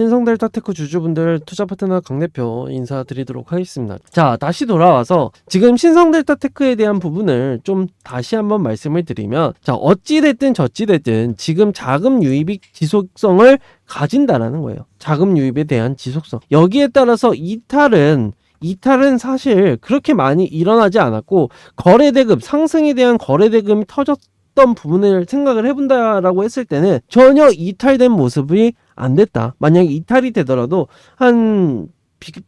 신성델타 테크 주주분들 투자 파트너 강 대표 인사드리도록 하겠습니다. 자, 다시 돌아와서 지금 신성델타 테크에 대한 부분을 좀 다시 한번 말씀을 드리면 자, 어찌됐든 저찌됐든 지금 자금 유입이 지속성을 가진다라는 거예요. 자금 유입에 대한 지속성. 여기에 따라서 이탈은 이탈은 사실 그렇게 많이 일어나지 않았고 거래대금 상승에 대한 거래대금이 터졌던 부분을 생각을 해본다라고 했을 때는 전혀 이탈된 모습이 안 됐다. 만약에 이탈이 되더라도 한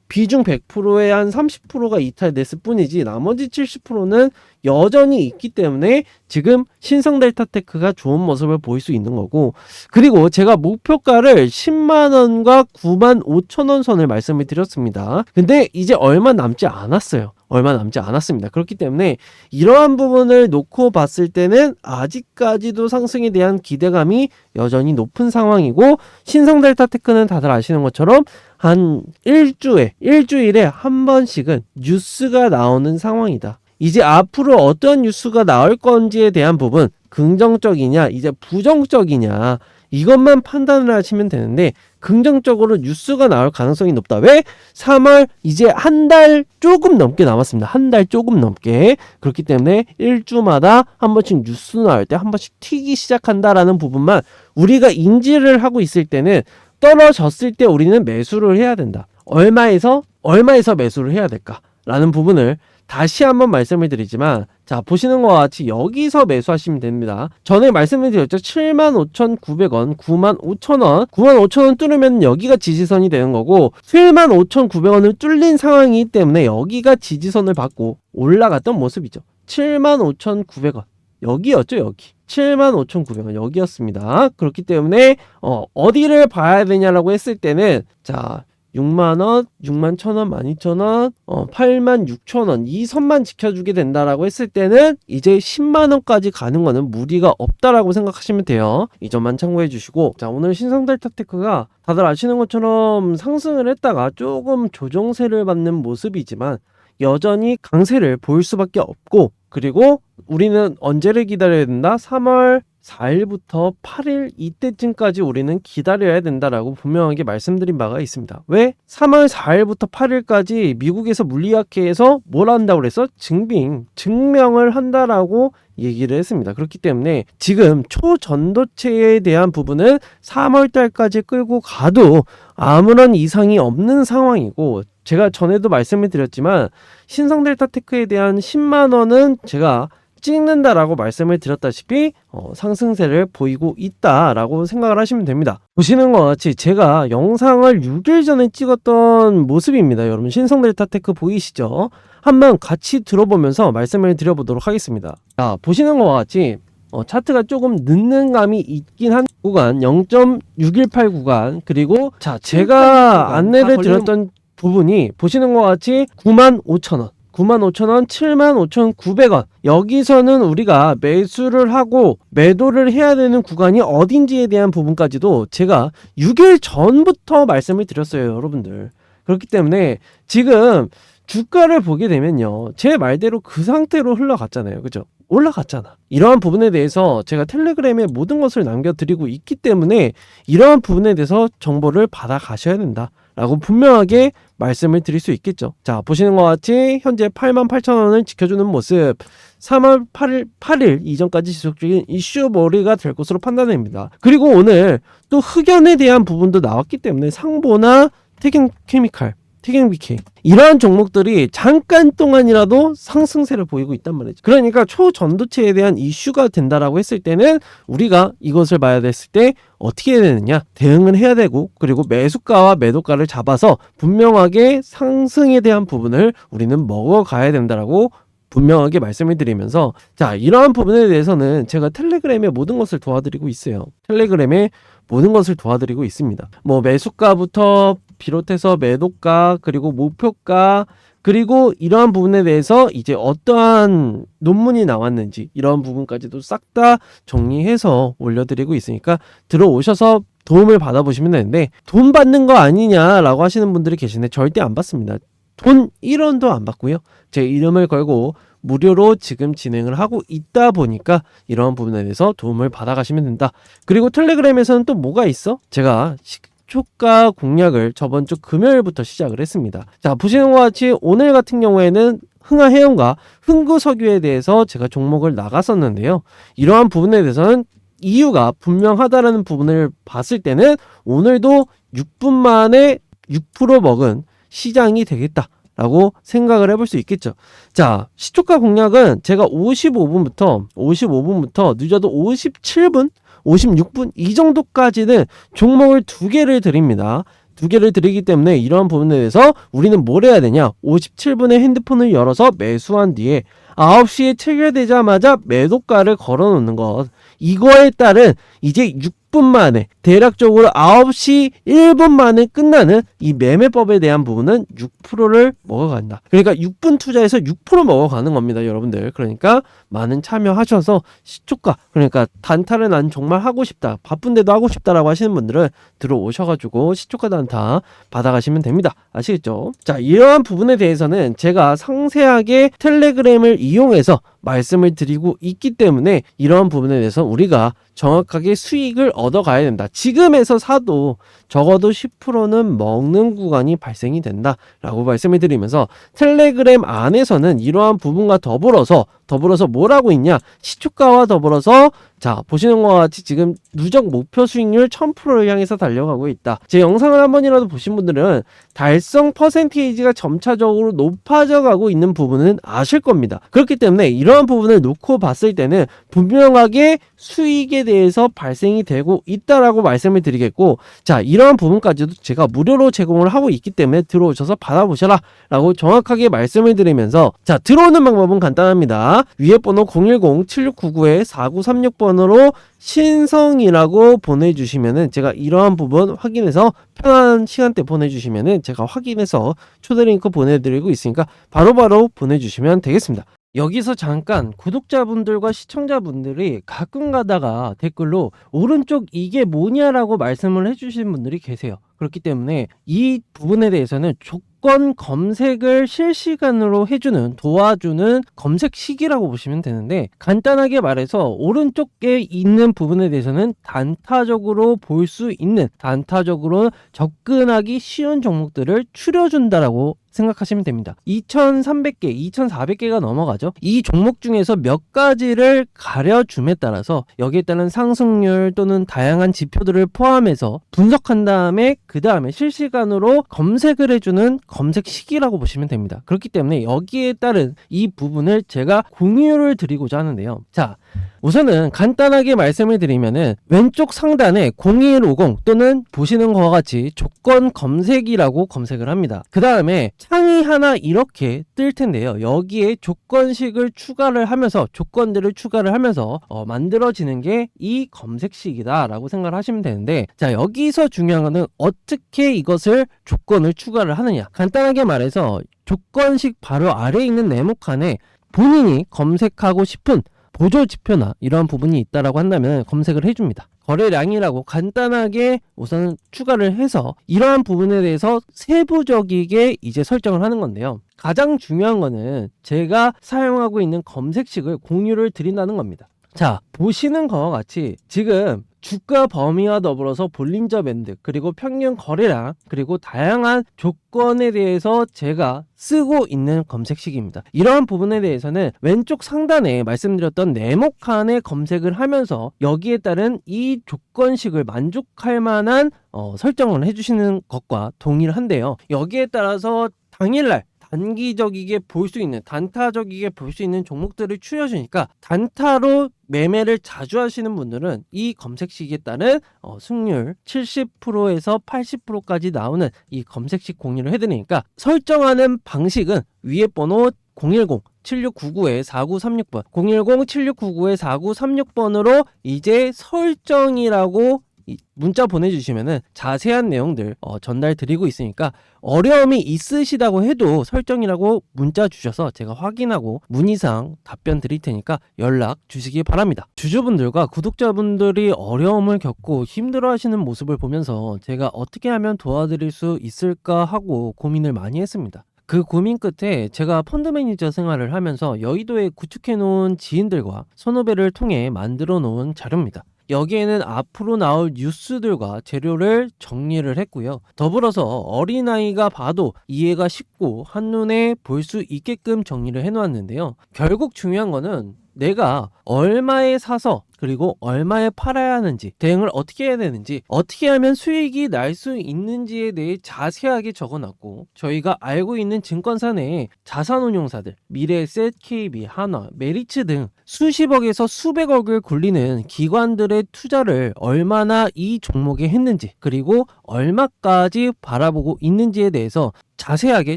비, 중 100%의 한 30%가 이탈됐을 뿐이지 나머지 70%는 여전히 있기 때문에 지금 신성 델타테크가 좋은 모습을 보일 수 있는 거고 그리고 제가 목표가를 10만 원과 9만 5천 원 선을 말씀을 드렸습니다. 근데 이제 얼마 남지 않았어요. 얼마 남지 않았습니다. 그렇기 때문에 이러한 부분을 놓고 봤을 때는 아직까지도 상승에 대한 기대감이 여전히 높은 상황이고 신성 델타 테크는 다들 아시는 것처럼 한 일주에 일주일에 한 번씩은 뉴스가 나오는 상황이다. 이제 앞으로 어떤 뉴스가 나올 건지에 대한 부분 긍정적이냐 이제 부정적이냐 이것만 판단을 하시면 되는데 긍정적으로 뉴스가 나올 가능성이 높다. 왜? 3월 이제 한 달 조금 넘게 남았습니다. 한 달 조금 넘게. 그렇기 때문에 일주마다 한 번씩 뉴스 나올 때 한 번씩 튀기 시작한다라는 부분만 우리가 인지를 하고 있을 때는 떨어졌을 때 우리는 매수를 해야 된다. 얼마에서 얼마에서 매수를 해야 될까? 라는 부분을 다시 한번 말씀을 드리지만 자 보시는 것과 같이 여기서 매수하시면 됩니다. 전에 말씀을 드렸죠. 75,900원 95,000원. 95,000원 뚫으면 여기가 지지선이 되는 거고 75,900원을 뚫린 상황이기 때문에 여기가 지지선을 받고 올라갔던 모습이죠. 75,900원. 여기였죠 여기. 75,900원 여기였습니다. 그렇기 때문에 어, 어디를 봐야 되냐라고 했을 때는 자 6만원, 6만 1천원, 12,000원, 어, 8만 6천원 이 선만 지켜주게 된다라고 했을 때는 이제 10만원까지 가는 거는 무리가 없다라고 생각하시면 돼요. 이 점만 참고해 주시고 자 오늘 신성델타테크가 다들 아시는 것처럼 상승을 했다가 조금 조정세를 받는 모습이지만 여전히 강세를 보일 수밖에 없고 그리고 우리는 언제를 기다려야 된다? 3월 4일부터 8일 이때쯤까지 우리는 기다려야 된다라고 분명하게 말씀드린 바가 있습니다. 왜? 3월 4일부터 8일까지 미국에서 물리학회에서 뭘 한다고 그래서 증빙, 증명을 한다라고 얘기를 했습니다. 그렇기 때문에 지금 초전도체에 대한 부분은 3월 달까지 끌고 가도 아무런 이상이 없는 상황이고 제가 전에도 말씀을 드렸지만 신성델타테크에 대한 10만 원은 제가 찍는다라고 말씀을 드렸다시피 어, 상승세를 보이고 있다라고 생각을 하시면 됩니다. 보시는 것 같이 제가 영상을 6일 전에 찍었던 모습입니다. 여러분 신성 델타테크 보이시죠? 한번 같이 들어보면서 말씀을 드려보도록 하겠습니다. 자 보시는 것 같이 어, 차트가 조금 늦는 감이 있긴 한 구간 0.618 구간 그리고 자 제가 안내를 드렸던 부분이 보시는 것 같이 9만 5천 원 95,000원, 75,900원. 여기서는 우리가 매수를 하고 매도를 해야 되는 구간이 어딘지에 대한 부분까지도 제가 6일 전부터 말씀을 드렸어요, 여러분들. 그렇기 때문에 지금 주가를 보게 되면요. 제 말대로 그 상태로 흘러갔잖아요. 그죠? 올라갔잖아. 이러한 부분에 대해서 제가 텔레그램에 모든 것을 남겨드리고 있기 때문에 이러한 부분에 대해서 정보를 받아 가셔야 된다. 라고 분명하게 말씀을 드릴 수 있겠죠. 자, 보시는 것 같이 현재 88,000원을 지켜주는 모습 3월 8일, 8일 이전까지 지속적인 이슈 머리가 될 것으로 판단됩니다. 그리고 오늘 또 흑연에 대한 부분도 나왔기 때문에 상보나 태경 케미칼 티갱 BK 이러한 종목들이 잠깐 동안이라도 상승세를 보이고 있단 말이죠. 그러니까 초전도체에 대한 이슈가 된다라고 했을 때는 우리가 이것을 봐야 됐을 때 어떻게 해야 되느냐 대응을 해야 되고 그리고 매수가와 매도가를 잡아서 분명하게 상승에 대한 부분을 우리는 먹어가야 된다라고 분명하게 말씀을 드리면서 자 이러한 부분에 대해서는 제가 텔레그램에 모든 것을 도와드리고 있어요. 텔레그램에 모든 것을 도와드리고 있습니다. 뭐 매수가부터 비롯해서 매도가 그리고 목표가 그리고 이러한 부분에 대해서 이제 어떠한 논문이 나왔는지 이러한 부분까지도 싹 다 정리해서 올려드리고 있으니까 들어오셔서 도움을 받아보시면 되는데 돈 받는 거 아니냐라고 하시는 분들이 계시는데 절대 안 받습니다. 돈 1원도 안 받고요. 제 이름을 걸고 무료로 지금 진행을 하고 있다 보니까 이러한 부분에 대해서 도움을 받아가시면 된다. 그리고 텔레그램에서는 또 뭐가 있어? 제가 시초가 공략을 저번 주 금요일부터 시작을 했습니다. 자, 보시는 것 같이 오늘 같은 경우에는 흥하 해운과 흥구 석유에 대해서 제가 종목을 나갔었는데요. 이러한 부분에 대해서는 이유가 분명하다라는 부분을 봤을 때는 오늘도 6분 만에 6% 먹은 시장이 되겠다 라고 생각을 해볼 수 있겠죠. 자, 시초가 공략은 제가 55분부터 55분부터 늦어도 57분, 56분 이 정도까지는 종목을 두 개를 드립니다. 두 개를 드리기 때문에 이러한 부분에 대해서 우리는 뭘 해야 되냐? 57분에 핸드폰을 열어서 매수한 뒤에 9시에 체결되자마자 매도가를 걸어 놓는 것. 이거에 따른 이제 6 분 만에 대략적으로 9시 1분 만에 끝나는 이 매매법에 대한 부분은 6%를 먹어간다. 그러니까 6분 투자해서 6% 먹어가는 겁니다, 여러분들. 그러니까 많은 참여하셔서 시초가 그러니까 단타를 난 정말 하고 싶다, 바쁜데도 하고 싶다라고 하시는 분들은 들어오셔가지고 시초가 단타 받아가시면 됩니다. 아시겠죠? 자, 이러한 부분에 대해서는 제가 상세하게 텔레그램을 이용해서 말씀을 드리고 있기 때문에 이러한 부분에 대해서 우리가 정확하게 수익을 얻어가야 된다. 지금에서 사도 적어도 10%는 먹는 구간이 발생이 된다라고 말씀을 드리면서 텔레그램 안에서는 이러한 부분과 더불어서 더불어서 뭘 하고 있냐 시초가와 더불어서 자 보시는 것과 같이 지금 누적 목표 수익률 1000%를 향해서 달려가고 있다. 제 영상을 한 번이라도 보신 분들은 달성 퍼센테이지가 점차적으로 높아져 가고 있는 부분은 아실 겁니다. 그렇기 때문에 이러한 부분을 놓고 봤을 때는 분명하게 수익에 대해서 발생이 되고 있다라고 말씀을 드리겠고 자 이 러한 부분까지도 제가 무료로 제공을 하고 있기 때문에 들어오셔서 받아보셔라 라고 정확하게 말씀을 드리면서 자 들어오는 방법은 간단합니다 위에 번호 010-7699-4936번으로 신성이라고 보내주시면은 제가 이러한 부분 확인해서 편한 시간대 보내주시면은 제가 확인해서 초대 링크 보내드리고 있으니까 바로바로 보내주시면 되겠습니다. 여기서 잠깐 구독자분들과 시청자분들이 가끔 가다가 댓글로 오른쪽 이게 뭐냐라고 말씀을 해주신 분들이 계세요. 그렇기 때문에 이 부분에 대해서는 조건 검색을 실시간으로 해주는 도와주는 검색식이라고 보시면 되는데 간단하게 말해서 오른쪽에 있는 부분에 대해서는 단타적으로 볼 수 있는 단타적으로 접근하기 쉬운 종목들을 추려준다라고 생각하시면 됩니다. 2,300개, 2,400개가 넘어가죠. 이 종목 중에서 몇 가지를 가려줌에 따라서 여기에 따른 상승률 또는 다양한 지표들을 포함해서 분석한 다음에 그 다음에 실시간으로 검색을 해주는 검색 시기라고 보시면 됩니다. 그렇기 때문에 여기에 따른 이 부분을 제가 공유를 드리고자 하는데요. 자, 우선은 간단하게 말씀을 드리면은 왼쪽 상단에 0150 또는 보시는 것과 같이 조건 검색이라고 검색을 합니다. 그 다음에 창이 하나 이렇게 뜰 텐데요. 여기에 조건식을 추가를 하면서 조건들을 추가를 하면서 어, 만들어지는 게 이 검색식이다라고 생각을 하시면 되는데 자 여기서 중요한 거는 어떻게 이것을 조건을 추가를 하느냐 간단하게 말해서 조건식 바로 아래에 있는 네모칸에 본인이 검색하고 싶은 보조 지표나 이러한 부분이 있다라고 한다면 검색을 해줍니다. 거래량이라고 간단하게 우선 추가를 해서 이러한 부분에 대해서 세부적이게 이제 설정을 하는 건데요. 가장 중요한 거는 제가 사용하고 있는 검색식을 공유를 드린다는 겁니다. 자, 보시는 것과 같이 지금 주가 범위와 더불어서 볼린저 밴드 그리고 평균 거래량 그리고 다양한 조건에 대해서 제가 쓰고 있는 검색식입니다. 이러한 부분에 대해서는 왼쪽 상단에 말씀드렸던 네모칸에 검색을 하면서 여기에 따른 이 조건식을 만족할 만한 어, 설정을 해주시는 것과 동일한데요. 여기에 따라서 당일날 단기적이게 볼 수 있는 단타적이게 볼 수 있는 종목들을 추려주니까 단타로 매매를 자주 하시는 분들은 이 검색식에 따른 어, 승률 70%에서 80%까지 나오는 이 검색식 공유를 해드리니까 설정하는 방식은 위에 번호 010 7699-4936번 010-7699-4936번으로 이제 설정이라고 이 문자 보내주시면은 자세한 내용들 어, 전달 드리고 있으니까 어려움이 있으시다고 해도 설정이라고 문자 주셔서 제가 확인하고 문의사항 답변 드릴 테니까 연락 주시기 바랍니다. 주주분들과 구독자분들이 어려움을 겪고 힘들어하시는 모습을 보면서 제가 어떻게 하면 도와드릴 수 있을까 하고 고민을 많이 했습니다. 그 고민 끝에 제가 펀드 매니저 생활을 하면서 여의도에 구축해 놓은 지인들과 선후배를 통해 만들어 놓은 자료입니다. 여기에는 앞으로 나올 뉴스들과 재료를 정리를 했고요. 더불어서 어린아이가 봐도 이해가 쉽고 한눈에 볼 수 있게끔 정리를 해놓았는데요. 결국 중요한 거는 내가 얼마에 사서 그리고 얼마에 팔아야 하는지 대응을 어떻게 해야 되는지 어떻게 하면 수익이 날 수 있는지에 대해 자세하게 적어놨고 저희가 알고 있는 증권사 내에 자산운용사들 미래에셋, KB, 한화, 메리츠 등 수십억에서 수백억을 굴리는 기관들의 투자를 얼마나 이 종목에 했는지 그리고 얼마까지 바라보고 있는지에 대해서 자세하게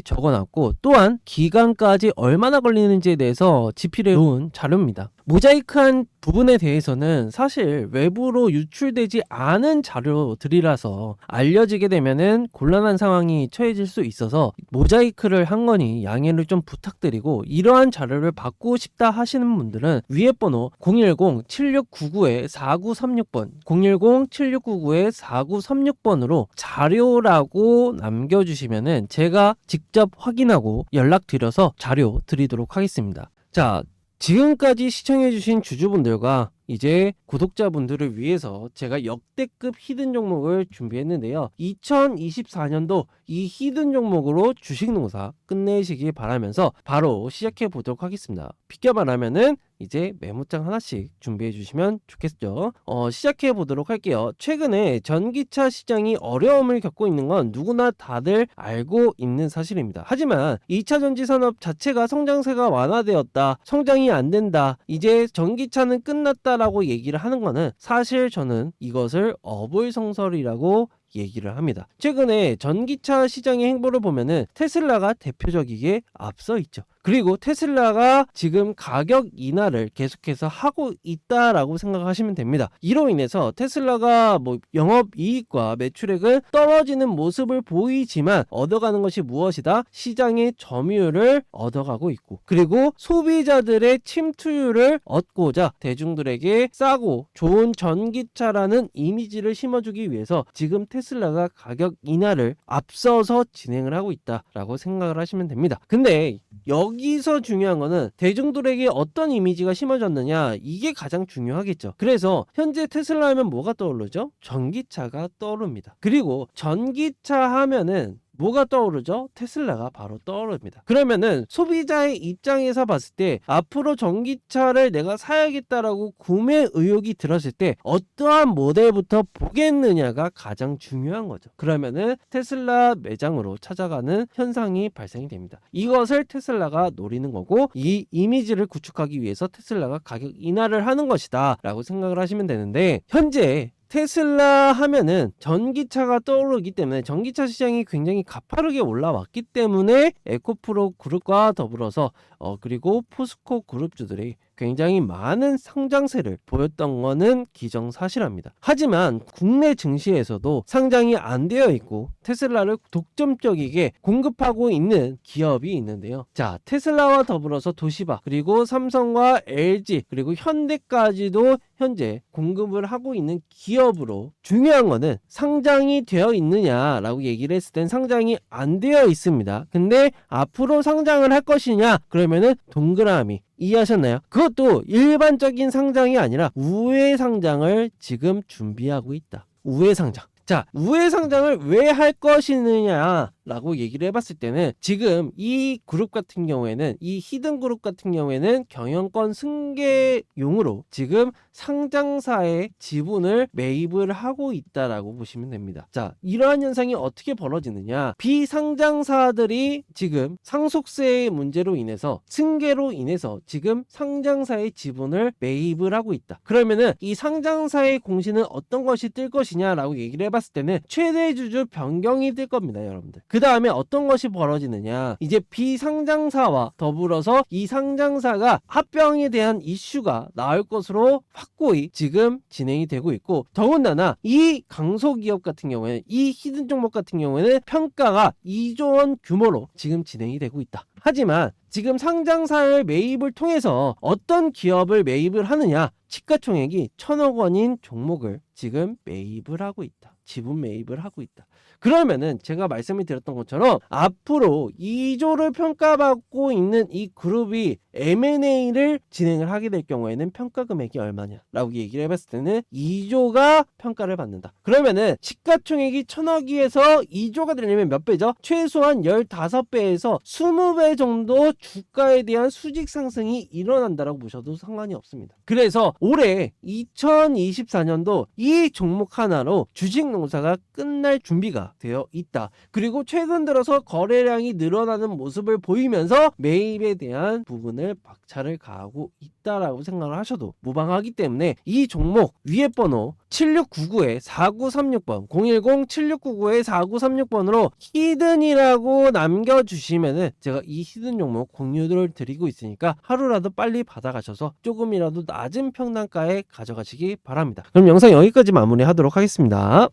적어놨고 또한 기간까지 얼마나 걸리는지에 대해서 지필해 놓은 자료입니다. 모자이크한 부분에 대해서는 사실 외부로 유출되지 않은 자료들이라서 알려지게 되면은 곤란한 상황이 처해질 수 있어서 모자이크를 한 거니 양해를 좀 부탁드리고 이러한 자료를 받고 싶다 하시는 분들은 위에 번호 010-7699-4936번 010-7699-4936번으로 자료라고 남겨주시면은 제가 직접 확인하고 연락드려서 자료 드리도록 하겠습니다. 자, 지금까지 시청해주신 주주분들과 이제 구독자분들을 위해서 제가 역대급 히든 종목을 준비했는데요. 2024년도 이 히든 종목으로 주식 농사 끝내시길 바라면서 바로 시작해 보도록 하겠습니다. 비껴 말하면은 이제 메모장 하나씩 준비해 주시면 좋겠죠. 어, 시작해 보도록 할게요. 최근에 전기차 시장이 어려움을 겪고 있는 건 누구나 다들 알고 있는 사실입니다. 하지만 2차 전지 산업 자체가 성장세가 완화되었다. 성장이 안 된다. 이제 전기차는 끝났다라고 얘기를 하는 거는 사실 저는 이것을 어불성설이라고 얘기를 합니다. 최근에 전기차 시장의 행보를 보면은 테슬라가 대표적이게 앞서 있죠. 그리고 테슬라가 지금 가격 인하를 계속해서 하고 있다라고 생각하시면 됩니다. 이로 인해서 테슬라가 뭐 영업 이익과 매출액은 떨어지는 모습을 보이지만 얻어가는 것이 무엇이다? 시장의 점유율을 얻어가고 있고 그리고 소비자들의 침투율을 얻고자 대중들에게 싸고 좋은 전기차라는 이미지를 심어주기 위해서 지금 테슬라가 가격 인하를 앞서서 진행을 하고 있다라고 생각을 하시면 됩니다. 근데 여기 서 중요한 거는 대중들에게 어떤 이미지가 심어졌느냐 이게 가장 중요하겠죠. 그래서 현재 테슬라 하면 뭐가 떠오르죠? 전기차가 떠오릅니다. 그리고 전기차 하면은 뭐가 떠오르죠? 테슬라가 바로 떠오릅니다. 그러면은 소비자의 입장에서 봤을 때 앞으로 전기차를 내가 사야겠다라고 구매 의욕이 들었을 때 어떠한 모델부터 보겠느냐가 가장 중요한 거죠. 그러면은 테슬라 매장으로 찾아가는 현상이 발생이 됩니다. 이것을 테슬라가 노리는 거고 이 이미지를 구축하기 위해서 테슬라가 가격 인하를 하는 것이다 라고 생각을 하시면 되는데 현재 테슬라 하면은 전기차가 떠오르기 때문에 전기차 시장이 굉장히 가파르게 올라왔기 때문에 에코프로 그룹과 더불어서 어 그리고 포스코 그룹주들이 굉장히 많은 상장세를 보였던 거는 기정사실합니다. 하지만 국내 증시에서도 상장이 안 되어 있고 테슬라를 독점적이게 공급하고 있는 기업이 있는데요. 자, 테슬라와 더불어서 도시바 그리고 삼성과 LG 그리고 현대까지도 현재 공급을 하고 있는 기업으로 중요한 거는 상장이 되어 있느냐라고 얘기를 했을 땐 상장이 안 되어 있습니다. 근데 앞으로 상장을 할 것이냐 그러면은 동그라미 이해하셨나요? 그것도 일반적인 상장이 아니라 우회 상장을 지금 준비하고 있다. 우회 상장. 자, 우회 상장을 왜 할 것이느냐 라고 얘기를 해봤을 때는 지금 이 그룹 같은 경우에는 이 히든 그룹 같은 경우에는 경영권 승계용으로 지금 상장사의 지분을 매입을 하고 있다라고 보시면 됩니다. 자, 이러한 현상이 어떻게 벌어지느냐? 비상장사들이 지금 상속세의 문제로 인해서 승계로 인해서 지금 상장사의 지분을 매입을 하고 있다. 그러면은 이 상장사의 공시는 어떤 것이 뜰 것이냐라고 얘기를 해봤을 때는 최대 주주 변경이 뜰 겁니다, 여러분들. 그 다음에 어떤 것이 벌어지느냐? 이제 비상장사와 더불어서 이 상장사가 합병에 대한 이슈가 나올 것으로 확고히 지금 진행이 되고 있고 더군다나 이 강소기업 같은 경우에는 이 히든 종목 같은 경우에는 평가가 2조 원 규모로 지금 진행이 되고 있다. 하지만 지금 상장사의 매입을 통해서 어떤 기업을 매입을 하느냐? 시가총액이 천억 원인 종목을 지금 매입을 하고 있다. 지분 매입을 하고 있다. 그러면은 제가 말씀을 드렸던 것처럼 앞으로 2조를 평가받고 있는 이 그룹이 M&A를 진행을 하게 될 경우에는 평가 금액이 얼마냐라고 얘기를 해봤을 때는 2조가 평가를 받는다. 그러면은 시가총액이 1000억이에서 2조가 되려면 몇 배죠? 최소한 15배에서 20배 정도 주가에 대한 수직 상승이 일어난다라고 보셔도 상관이 없습니다. 그래서 올해 2024년도 이 종목 하나로 주식 농사가 끝날 준비 가 되어 있다. 그리고 최근 들어서 거래량이 늘어나는 모습을 보이면서 매입에 대한 부분을 박차를 가하고 있다라고 생각을 하셔도 무방하기 때문에 이 종목 위에 번호 7699에 4936번 010-7699에 4936번으로 히든이라고 남겨주시면은 제가 이 히든 종목 공유를 드리고 있으니까 하루라도 빨리 받아가셔서 조금이라도 낮은 평단가에 가져가시기 바랍니다. 그럼 영상 여기까지 마무리하도록 하겠습니다.